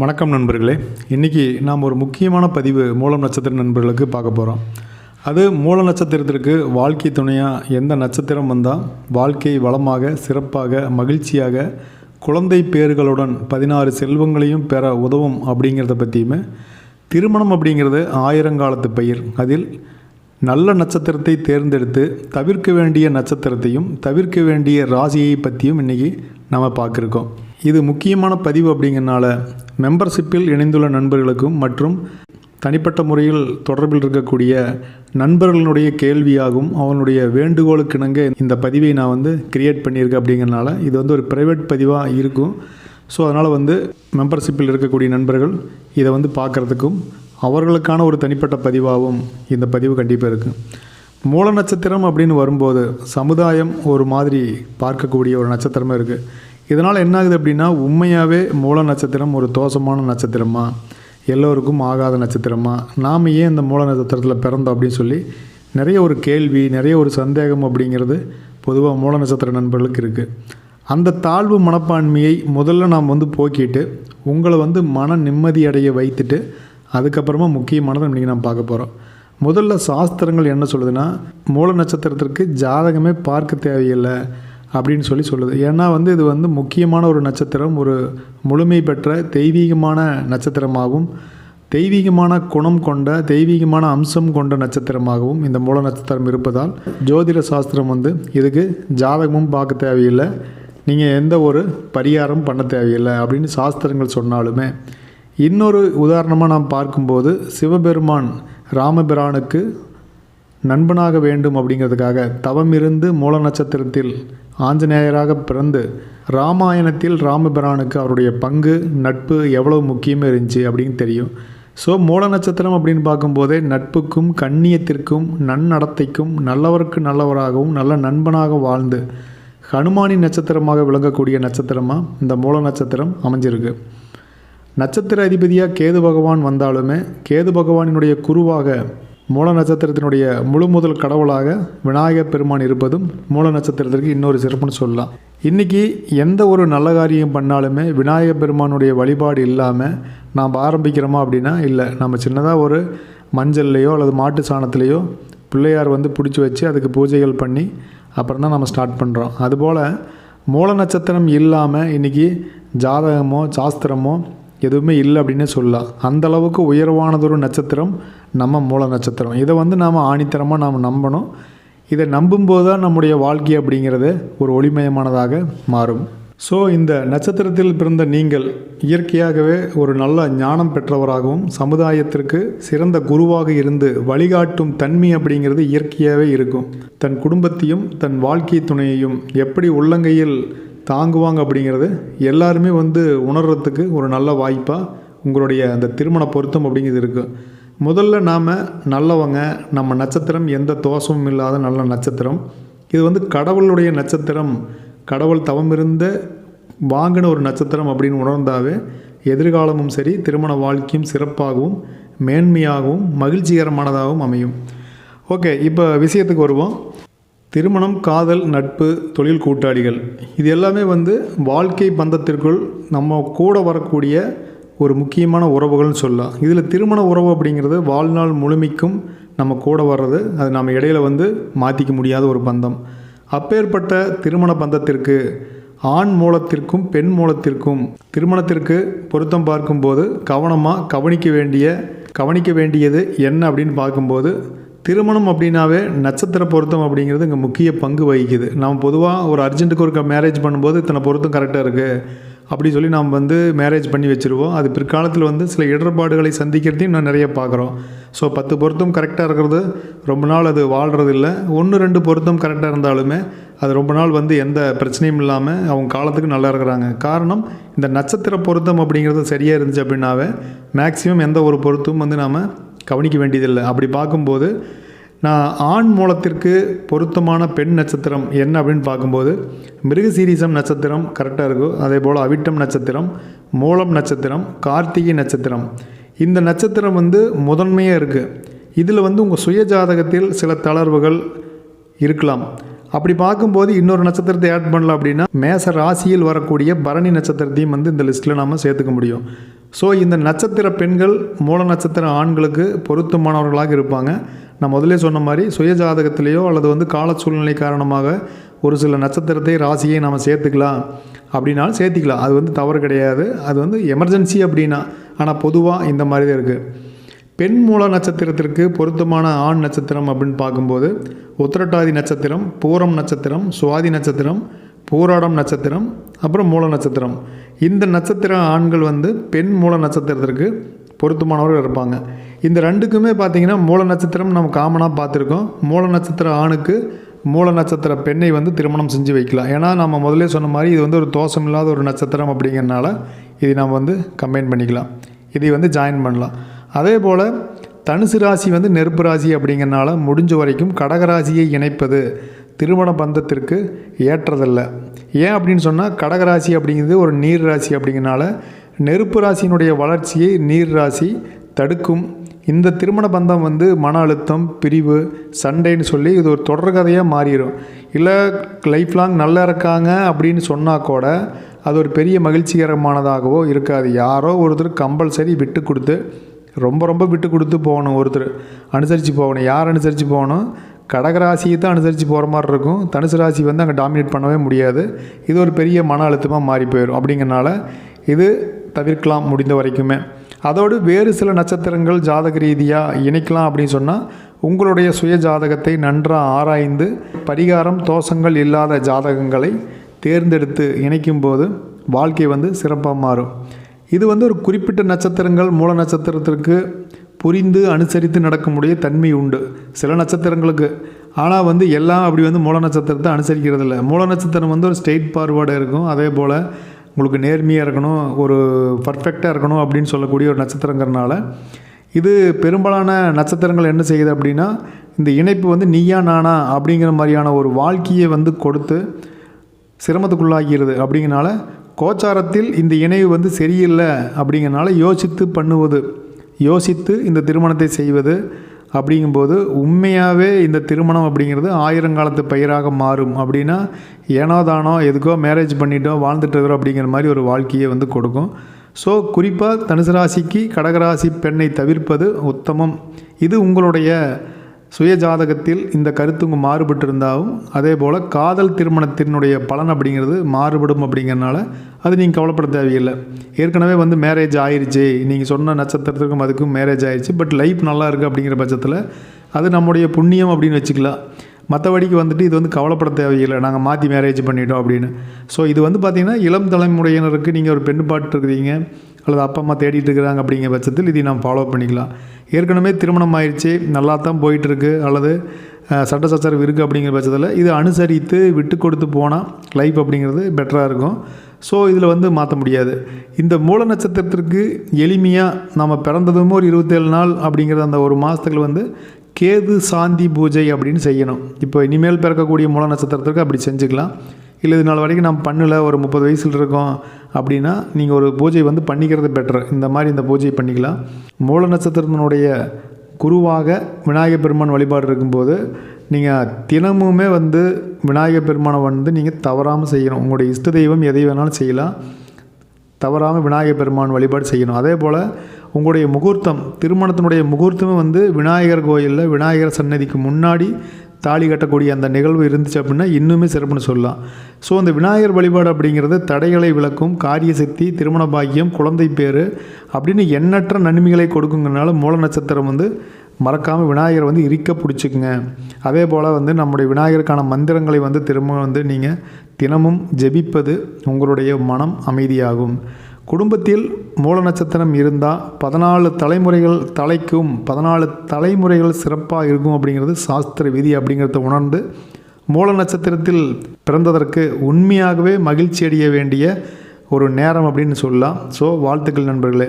வணக்கம் நண்பர்களே. இன்றைக்கி நாம் ஒரு முக்கியமான பதிவு மூலம் நட்சத்திர நண்பர்களுக்கு பார்க்க போகிறோம் அது மூல நட்சத்திரத்திற்கு வாழ்க்கை துணையாக எந்த நட்சத்திரம் வந்தால் வாழ்க்கை வளமாக சிறப்பாக மகிழ்ச்சியாக குழந்தை பேர்களுடன் பதினாறு செல்வங்களையும் பெற உதவும் அப்படிங்கிறத பற்றியுமே திருமணம் அப்படிங்கிறது ஆயிரங்காலத்து பயிர். அதில் நல்ல நட்சத்திரத்தை தேர்ந்தெடுத்து தவிர்க்க வேண்டிய நட்சத்திரத்தையும் தவிர்க்க வேண்டிய ராசியை பற்றியும் இன்றைக்கி நம்ம பார்க்குறோம். இது முக்கியமான பதிவு அப்படிங்கிறனால மெம்பர்ஷிப்பில் இணைந்துள்ள நண்பர்களுக்கும் மற்றும் தனிப்பட்ட முறையில் தொடர்பில் இருக்கக்கூடிய நண்பர்களுடைய கேள்வியாகவும் அவனுடைய வேண்டுகோளுக்கிணங்க இந்த பதிவை நான் வந்து கிரியேட் பண்ணியிருக்கேன் அப்படிங்கிறனால இது வந்து ஒரு ப்ரைவேட் பதிவாக இருக்கும். ஸோ அதனால் வந்து மெம்பர்ஷிப்பில் இருக்கக்கூடிய நண்பர்கள் இதை வந்து பார்க்குறதுக்கும் அவர்களுக்கான ஒரு தனிப்பட்ட பதிவாகவும் இந்த பதிவு கண்டிப்பாக இருக்குது மூல நட்சத்திரம் அப்படின்னு வரும்போது சமுதாயம் ஒரு மாதிரி பார்க்கக்கூடிய ஒரு நட்சத்திரமாக இருக்குது இதனால் என்ன ஆகுது அப்படின்னா உண்மையாகவே மூல நட்சத்திரம் ஒரு தோஷமான நட்சத்திரமா? எல்லோருக்கும் ஆகாத நட்சத்திரமா? நாம் ஏன் இந்த மூல நட்சத்திரத்தில் பிறந்தோம் அப்படின்னு சொல்லி நிறைய ஒரு கேள்வி நிறைய ஒரு சந்தேகம் அப்படிங்கிறது பொதுவாக மூல நட்சத்திர நண்பர்களுக்கு இருக்குது அந்த தாழ்வு மனப்பான்மையை முதல்ல நாம் வந்து போக்கிட்டு உங்களை வந்து மன நிம்மதியடைய வைத்துட்டு அதுக்கப்புறமா முக்கியமானதை இன்றைக்கி நாம் பார்க்க போகிறோம் முதல்ல சாஸ்திரங்கள் என்ன சொல்லுதுன்னா மூல நட்சத்திரத்திற்கு ஜாதகமே பார்க்க தேவையில்லை. அப்படின்னு சொல்லி சொல்லுது. ஏன்னா வந்து இது வந்து முக்கியமான ஒரு நட்சத்திரம் ஒரு முழுமை பெற்ற தெய்வீகமான நட்சத்திரமாகவும் தெய்வீகமான குணம் கொண்ட தெய்வீகமான அம்சம் கொண்ட நட்சத்திரமாகவும் இந்த மூல நட்சத்திரம் இருப்பதால் ஜோதிட சாஸ்திரம் வந்து இதுக்கு ஜாதகமும் பார்க்க தேவையில்லை. நீங்கள் எந்த ஒரு பரிகாரம் பண்ண தேவையில்லை அப்படின்னு சாஸ்திரங்கள் சொன்னாலுமே. இன்னொரு உதாரணமாக நாம் பார்க்கும்போது சிவபெருமான் ராமபிரானுக்கு நண்பனாக வேண்டும் அப்படிங்கிறதுக்காக தவமிருந்து மூல நட்சத்திரத்தில் ஆஞ்சநேயராக பிறந்து ராமாயணத்தில் ராமபிரானுக்கு அவருடைய பங்கு நட்பு எவ்வளவு முக்கியமாக இருந்துச்சு அப்படின்னு தெரியும். ஸோ மூல நட்சத்திரம் அப்படின்னு பார்க்கும்போதே நட்புக்கும் கண்ணியத்திற்கும் நன்னடத்தைக்கும் நல்லவருக்கு நல்லவராகவும் நல்ல நண்பனாக வாழ்ந்து ஹனுமானி நட்சத்திரமாக விளங்கக்கூடிய நட்சத்திரமாக இந்த மூல நட்சத்திரம் அமைஞ்சிருக்கு. நட்சத்திர அதிபதியாக கேது பகவான் வந்தாலுமே கேது பகவானினுடைய குருவாக மூல நட்சத்திரத்தினுடைய முழு முதல் கடவுளாக விநாயகர் பெருமான் இருப்பதும் மூல நட்சத்திரத்திற்கு இன்னொரு சிறப்புன்னு சொல்லலாம். இன்றைக்கி எந்த ஒரு நல்ல காரியம் பண்ணாலுமே விநாயகர் பெருமானுடைய வழிபாடு இல்லாமல் நாம் ஆரம்பிக்கிறோமா அப்படின்னா இல்லை. நம்ம சின்னதாக ஒரு மஞ்சள்லேயோ அல்லது மாட்டு சாணத்துலேயோ பிள்ளையார் வந்து பிடிச்சி வச்சு அதுக்கு பூஜைகள் பண்ணி அப்புறம் தான் நம்ம ஸ்டார்ட் பண்ணுறோம் அதுபோல் மூல நட்சத்திரம் இல்லாமல் இன்றைக்கி ஜாதகமோ சாஸ்திரமோ எதுவுமே இல்லை அப்படின்னு சொல்லலாம் அந்த அளவுக்கு உயர்வானதொரு நட்சத்திரம் நம்ம மூல நட்சத்திரம். இதை வந்து நாம் ஆணித்தரமாக நாம் நம்பணும். இதை நம்பும்போது தான் நம்முடைய வாழ்க்கை அப்படிங்கிறது ஒரு ஒளிமயமானதாக மாறும். ஸோ இந்த நட்சத்திரத்தில் பிறந்த நீங்கள் இயற்கையாகவே ஒரு நல்ல ஞானம் பெற்றவராகவும் சமுதாயத்திற்கு சிறந்த குருவாக இருந்து வழிகாட்டும் தன்மை அப்படிங்கிறது இயற்கையாகவே இருக்கும். தன் குடும்பத்தையும் தன் வாழ்க்கை துணையையும் எப்படி உள்ளங்கையில் தாங்குவாங்க அப்படிங்கிறது எல்லாருமே வந்து உணர்கிறதுக்கு ஒரு நல்ல வாய்ப்பாக உங்களுடைய அந்த திருமண பொருத்தம் அப்படிங்கிறது இருக்குது முதல்ல நாம் நல்லவங்க நம்ம நட்சத்திரம் எந்த தோஷமும் இல்லாத நல்ல நட்சத்திரம். இது வந்து கடவுளுடைய நட்சத்திரம். கடவுள் தவமிருந்த வாங்கின ஒரு நட்சத்திரம் அப்படின்னு உணர்ந்தாவே எதிர்காலமும் சரி திருமண வாழ்க்கையும் சிறப்பாகவும் மேன்மையாகவும் மகிழ்ச்சிகரமானதாகவும் அமையும். ஓகே இப்போ விஷயத்துக்கு வருவோம். திருமணம் காதல் நட்பு தொழில் கூட்டாளிகள் இது எல்லாமே வந்து வாழ்க்கை பந்தத்திற்குள் நம்ம கூட வரக்கூடிய ஒரு முக்கியமான உறவுகள்னு சொல்லலாம். இதில் திருமண உறவு அப்படிங்கிறது வாழ்நாள் முழுமைக்கும் நம்ம கூட வர்றது அது நம்ம இடையில வந்து மாற்றிக்க முடியாத ஒரு பந்தம். அப்பேற்பட்ட திருமண பந்தத்திற்கு ஆண் மூலத்திற்கும் பெண் மூலத்திற்கும் திருமணத்திற்கு பொருத்தம் பார்க்கும்போது கவனமாக கவனிக்க வேண்டிய கவனிக்க வேண்டியது என்ன அப்படின்னு பார்க்கும்போது திருமணம் அப்படின்னாவே நட்சத்திர பொருத்தம் அப்படிங்கிறது இங்கே முக்கிய பங்கு வகிக்குது. நாம் பொதுவாக ஒரு அர்ஜென்ட்டுக்கு ஒரு மேரேஜ் பண்ணும்போது இத்தனை பொருத்தம் கரெக்டாக இருக்குது அப்படி சொல்லி நாம் வந்து மேரேஜ் பண்ணி வச்சுருவோம். அது பிற்காலத்தில் வந்து சில இடர்பாடுகளை சந்திக்கிறதையும் நான் நிறைய பார்க்குறோம். ஸோ பத்து பொருத்தம் கரெக்டாக இருக்கிறது ரொம்ப நாள் அது வாழ்கிறது இல்லை ஒன்று ரெண்டு பொருத்தம் கரெக்டாக இருந்தாலுமே அது ரொம்ப நாள் வந்து எந்த பிரச்சனையும் இல்லாமல் அவங்க காலத்துக்கு நல்லா இருக்கிறாங்க. காரணம் இந்த நட்சத்திர பொருத்தம் அப்படிங்கிறது சரியாக இருந்துச்சு அப்படின்னாவே மேக்ஸிமம் எந்த ஒரு பொருத்தமும் வந்து நாம் கவனிக்க வேண்டியதில்லை. அப்படி பார்க்கும்போது நான் ஆண் மூலத்திற்கு பொருத்தமான பெண் நட்சத்திரம் என்ன அப்படின்னு பார்க்கும்போது மிருகசீரிசம் நட்சத்திரம் கரெக்டாக இருக்கும். அதே போல் அவிட்டம் நட்சத்திரம் மூலம் நட்சத்திரம் கார்த்திகை நட்சத்திரம். இந்த நட்சத்திரம் வந்து முதன்மையாக இருக்குது இதில் வந்து உங்கள் சுய ஜாதகத்தில் சில தளர்வுகள் இருக்கலாம். அப்படி பார்க்கும்போது இன்னொரு நட்சத்திரத்தை ஆட் பண்ணலாம் அப்படின்னா மேச ராசியில் வரக்கூடிய பரணி நட்சத்திரத்தையும் வந்து இந்த லிஸ்ட்டில் நாம் சேர்த்துக்க முடியும். ஸோ இந்த நட்சத்திர பெண்கள் மூல நட்சத்திர ஆண்களுக்கு பொருத்தமானவர்களாக இருப்பாங்க. நான் முதலே சொன்ன மாதிரி சுய ஜாதகத்திலேயோ அல்லது வந்து கால சூழ்நிலை காரணமாக ஒரு சில நட்சத்திரத்தை ராசியை நம்ம சேர்த்துக்கலாம். அப்படின்னாலும் சேர்த்திக்கலாம். அது வந்து தவறு கிடையாது. அது வந்து எமர்ஜென்சி அப்படின்னா ஆனால் பொதுவாக இந்த மாதிரி தான் இருக்குது பெண் மூல நட்சத்திரத்திற்கு பொருத்தமான ஆண் நட்சத்திரம் அப்படின்னு பார்க்கும்போது உத்திரட்டாதி நட்சத்திரம் பூரம் நட்சத்திரம் சுவாதி நட்சத்திரம் பூராடம் நட்சத்திரம் அப்புறம் மூல நட்சத்திரம். இந்த நட்சத்திர ஆண்கள் வந்து பெண் மூல நட்சத்திரத்திற்கு பொருத்தமானவர்கள் இருப்பாங்க. இந்த ரெண்டுக்குமே பார்த்தீங்கன்னா மூல நட்சத்திரம் நம்ம காமனாக பார்த்துருக்கோம் மூல நட்சத்திர ஆணுக்கு மூல நட்சத்திர பெண்ணை வந்து திருமணம் செஞ்சு வைக்கலாம். ஏன்னா நம்ம முதலே சொன்ன மாதிரி இது வந்து ஒரு தோஷம் இல்லாத ஒரு நட்சத்திரம் அப்படிங்கிறனால இதை நம்ம வந்து கம்பைன் பண்ணிக்கலாம். இதை வந்து ஜாயின் பண்ணலாம். அதே போல் தனுசு ராசி வந்து நெருப்பு ராசி அப்படிங்கிறனால முடிஞ்ச வரைக்கும் கடகராசியை இணைப்பது. திருமண பந்தத்திற்கு ஏற்றதல்ல. ஏன் அப்படின்னு சொன்னால் கடகராசி அப்படிங்கிறது ஒரு நீர் ராசி அப்படிங்கிறனால நெருப்பு ராசியினுடைய வளர்ச்சியை நீர் ராசி தடுக்கும். இந்த திருமண பந்தம் வந்து மன அழுத்தம் பிரிவு சண்டைன்னு சொல்லி இது ஒரு தொடர்கதையாக மாறிடும் இல்லை லைஃப் லாங் நல்லா இருக்காங்க அப்படின்னு சொன்னால் கூட அது ஒரு பெரிய மகிழ்ச்சிகரமானதாகவோ இருக்காது. யாரோ ஒருத்தர் கம்பல்சரி விட்டு கொடுத்து ரொம்ப ரொம்ப விட்டு கொடுத்து போகணும். ஒருத்தர் அனுசரித்து போகணும். யார் அனுசரித்து போகணும்? கடகராசியை தான் அனுசரித்து போகிற மாதிரி இருக்கும். தனுசு ராசி வந்து அங்கே டாமினேட் பண்ணவே முடியாது. இது ஒரு பெரிய மன அழுத்தமாக மாறி போயிடும் அப்படிங்கிறனால இது தவிர்க்கலாம் முடிந்த வரைக்குமே. அதோடு வேறு சில நட்சத்திரங்கள் ஜாதக ரீதியாக இணைக்கலாம் அப்படின்னு சொன்னால் உங்களுடைய சுய ஜாதகத்தை நன்றாக ஆராய்ந்து பரிகாரம் தோஷங்கள் இல்லாத ஜாதகங்களை தேர்ந்தெடுத்து இணைக்கும் போது வாழ்க்கை வந்து சிறப்பாக மாறும். இது வந்து ஒரு குறிப்பிட்ட நட்சத்திரங்கள் மூல நட்சத்திரத்திற்கு புரிந்து அனுசரித்து நடக்கக்கூடிய தன்மை உண்டு. சில நட்சத்திரங்களுக்கு. ஆனால் வந்து எல்லாம் அப்படி வந்து மூல நட்சத்திரத்தை அனுசரிக்கிறது இல்லை மூல நட்சத்திரம் வந்து ஒரு ஸ்ட்ரெயிட் ஃபார்வேர்டாக இருக்கும். அதே போல் உங்களுக்கு நேர்மையாக இருக்கணும் ஒரு பர்ஃபெக்டாக இருக்கணும் அப்படின்னு சொல்லக்கூடிய ஒரு நட்சத்திரங்கிறனால. இது பெரும்பாலான நட்சத்திரங்கள் என்ன செய்யுது அப்படின்னா இந்த இணைப்பு வந்து நீயா நானா அப்படிங்கிற மாதிரியான ஒரு வாழ்க்கையை வந்து கொடுத்து சிரமத்துக்குள்ளாகிறது. அப்படிங்கிறனால கோச்சாரத்தில் இந்த இணைவு வந்து சரியில்லை அப்படிங்கிறனால யோசித்து பண்ணுவது. யோசித்து இந்த திருமணத்தை செய்வது அப்படிங்கும்போது உண்மையாகவே இந்த திருமணம் அப்படிங்கிறது ஆயிரங்காலத்து பயிராக மாறும். அப்படின்னா ஏனோ தானோ எதுக்கோ மேரேஜ் பண்ணிட்டோம் வாழ்ந்துட்டு இருக்கிறோம் அப்படிங்கிற மாதிரி ஒரு வாழ்க்கையை வந்து கொடுக்கும். ஸோ குறிப்பாக தனுசு ராசிக்கு கடகராசி பெண்ணை தவிர்ப்பது உத்தமம். இது உங்களுடைய சுய ஜாதகத்தில் இந்த கருத்து உங்கள் அதே போல் காதல் திருமணத்தினுடைய பலன் அப்படிங்கிறது மாறுபடும் அப்படிங்கிறனால அது நீங்கள் கவலைப்பட தேவையில்லை. ஏற்கனவே வந்து மேரேஜ் ஆயிடுச்சு நீங்கள் சொன்ன நட்சத்திரத்துக்கும் அதுக்கும் மேரேஜ் ஆயிடுச்சு பட் லைஃப் நல்லா இருக்குது அப்படிங்கிற பட்சத்தில் அது நம்முடைய புண்ணியம் அப்படின்னு வச்சுக்கலாம். மற்றபடிக்கு வந்துட்டு இது வந்து கவலைப்பட தேவையில்லை. நாங்கள் மாற்றி மேரேஜ் பண்ணிட்டோம் அப்படின்னு. ஸோ இது வந்து பார்த்திங்கன்னா இளம் தலைமுறையினருக்கு நீங்கள் ஒரு பெண் பாட்டு இருக்கிறீங்க. அல்லது அப்பா அம்மா தேடிட்டு இருக்கிறாங்க அப்படிங்கிற பட்சத்தில் இதை நாம் ஃபாலோ பண்ணிக்கலாம். ஏற்கனவே திருமணம் ஆயிடுச்சு நல்லா தான் போயிட்டுருக்கு அல்லது சட்ட சச்சரவு இருக்குது அப்படிங்கிற பட்சத்தில் இது அனுசரித்து விட்டு கொடுத்து போனால் லைஃப் அப்படிங்கிறது பெட்டராக இருக்கும். ஸோ இதில் வந்து மாற்ற முடியாது. இந்த மூல நட்சத்திரத்திற்கு எளிமையாக நம்ம பிறந்ததும் ஒரு இருபத்தேழு நாள் அப்படிங்கிற அந்த ஒரு மாதத்துக்கு வந்து கேது சாந்தி பூஜை அப்படின்னு செய்யணும். இப்போ இனிமேல் பிறக்கக்கூடிய மூல நட்சத்திரத்திற்கு அப்படி செஞ்சுக்கலாம். இல்லை இது நாள் வரைக்கும் நம்ம பண்ணல ஒரு முப்பது வயசில் இருக்கோம். அப்படின்னா நீங்கள் ஒரு பூஜை வந்து பண்ணிக்கிறது பெட்டர் இந்த மாதிரி இந்த பூஜை பண்ணிக்கலாம். மூல நட்சத்திரத்தினுடைய குருவாக விநாயகர் பெருமான் வழிபாடு இருக்கும்போது நீங்கள் தினமுமே வந்து விநாயகர் பெருமானை வந்து நீங்கள் தவறாமல் செய்யணும். உங்களுடைய இஷ்ட தெய்வம் எதை வேணாலும் செய்யலாம். தவறாமல் விநாயகர் பெருமான் வழிபாடு செய்யணும். அதே போல் உங்களுடைய முகூர்த்தம் திருமணத்தினுடைய முகூர்த்தமே வந்து விநாயகர் கோயிலில் விநாயகர் சன்னதிக்கு முன்னாடி தாலி கட்டக்கூடிய அந்த நிகழ்வு இருந்துச்சு அப்படின்னா இன்னுமே சிறப்புன்னு சொல்லலாம். ஸோ அந்த விநாயகர் வழிபாடு அப்படிங்கிறது தடைகளை விளக்கும் காரிய சக்தி திருமண பாக்கியம் குழந்தை பேர் அப்படின்னு எண்ணற்ற நன்மைகளை கொடுக்குங்கிறனால மூல நட்சத்திரம் வந்து மறக்காமல் விநாயகரை வந்து இறுக்க பிடிச்சிக்குங்க. அதே போல் வந்து நம்முடைய விநாயகருக்கான மந்திரங்களை வந்து திரும்ப வந்து நீங்கள் தினமும் ஜெபிப்பது உங்களுடைய மனம் அமைதியாகும். குடும்பத்தில் மூல நட்சத்திரம் இருந்தால் பதினாலு தலைமுறைகள் தலைக்கும் பதினாலு தலைமுறைகள் சிறப்பாக இருக்கும் அப்படிங்கிறது சாஸ்திர விதி அப்படிங்கிறத உணர்ந்து மூல நட்சத்திரத்தில் பிறந்ததற்கு உண்மையாகவே மகிழ்ச்சி அடைய வேண்டிய ஒரு நேரம் அப்படின்னு சொல்லலாம். ஸோ வாழ்த்துக்கள் நண்பர்களே.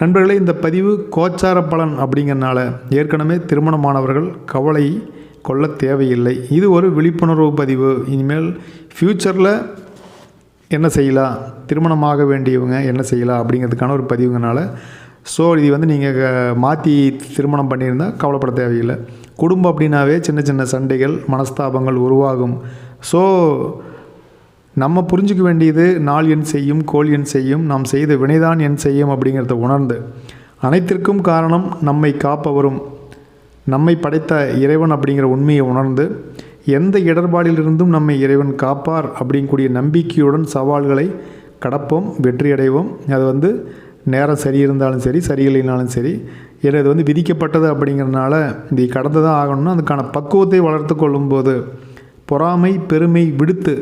நண்பர்களே இந்த பதிவு கோச்சார பலன் அப்படிங்கிறனால ஏற்கனவே திருமணமானவர்கள் கவலை கொள்ள தேவையில்லை. இது ஒரு விழிப்புணர்வு பதிவு. இனிமேல் ஃப்யூச்சரில் என்ன செய்யலாம் திருமணமாக வேண்டியவங்க என்ன செய்யலாம் அப்படிங்கிறதுக்கான ஒரு பதிவுங்கனால ஸோ இது வந்து நீங்கள் மாற்றி திருமணம் பண்ணியிருந்தால் கவலைப்பட தேவையில்லை. குடும்பம் அப்படின்னாவே சின்ன சின்ன சண்டைகள் மனஸ்தாபங்கள் உருவாகும். ஸோ நம்ம புரிஞ்சுக்க வேண்டியது நாள் என் செய்யும் கோல் என் செய்யும் நாம் செய்த வினைதான் என் செய்யும் அப்படிங்கிறத உணர்ந்து அனைத்திற்கும் காரணம் நம்மை காப்பவரும் நம்மை படைத்த இறைவன் அப்படிங்கிற உண்மையை உணர்ந்து எந்த இடர்பாடிலிருந்தும் நம்மை இறைவன் காப்பார் அப்படிங்கக்கூடிய நம்பிக்கையுடன் சவால்களை கடப்போம் வெற்றியடைவோம். அது வந்து நேரம் சரி இருந்தாலும் சரி சரியில்லைனாலும் சரி. ஏன்னா இது வந்து விதிக்கப்பட்டது அப்படிங்கிறனால இதை கடந்து தான் ஆகணும்னா அதுக்கான பக்குவத்தை வளர்த்து கொள்ளும்போது பொறாமை பெருமை விடுத்து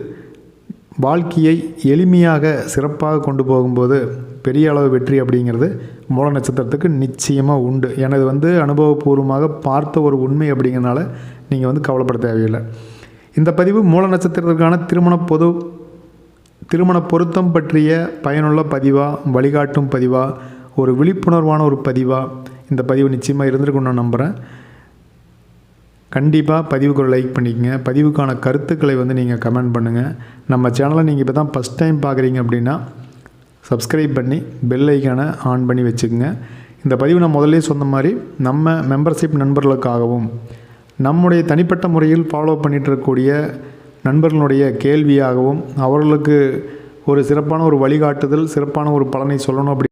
வாழ்க்கையை எளிமையாக சிறப்பாக கொண்டு போகும்போது பெரிய அளவு வெற்றி அப்படிங்கிறது மூல நட்சத்திரத்துக்கு நிச்சயமாக உண்டு. எனது வந்து அனுபவபூர்வமாக பார்த்த ஒரு உண்மை அப்படிங்கிறனால நீங்கள் வந்து கவலைப்பட தேவையில்லை. இந்த பதிவு மூல நட்சத்திரத்திற்கான திருமண பொது திருமண பொருத்தம் பற்றிய பயனுள்ள பதிவாக வழிகாட்டும் பதிவாக ஒரு விழிப்புணர்வான ஒரு பதிவாக இந்த பதிவு நிச்சயமாக இருந்திருக்கும்னு நான் நம்புகிறேன் கண்டிப்பாக பதிவுக்கு ஒரு லைக் பண்ணிக்கங்க. பதிவுக்கான கருத்துக்களை வந்து நீங்கள் கமெண்ட் பண்ணுங்கள் நம்ம சேனலை நீங்கள் இப்போ தான் ஃபஸ்ட் டைம் பார்க்குறீங்க அப்படின்னா சப்ஸ்கிரைப் பண்ணி பெல் ஐக்கானை ஆன் பண்ணி வச்சுக்கோங்க. இந்த பதிவு நான் முதல்ல சொன்ன மாதிரி நம்ம மெம்பர்ஷிப் நண்பர்களுக்காகவும் நம்முடைய தனிப்பட்ட முறையில் ஃபாலோ பண்ணிகிட்டு இருக்கக்கூடிய நண்பர்களுடைய கேள்வியாகவும் அவர்களுக்கு ஒரு சிறப்பான ஒரு வழிகாட்டுதல் சிறப்பான ஒரு பலனை சொல்லணும் அப்படி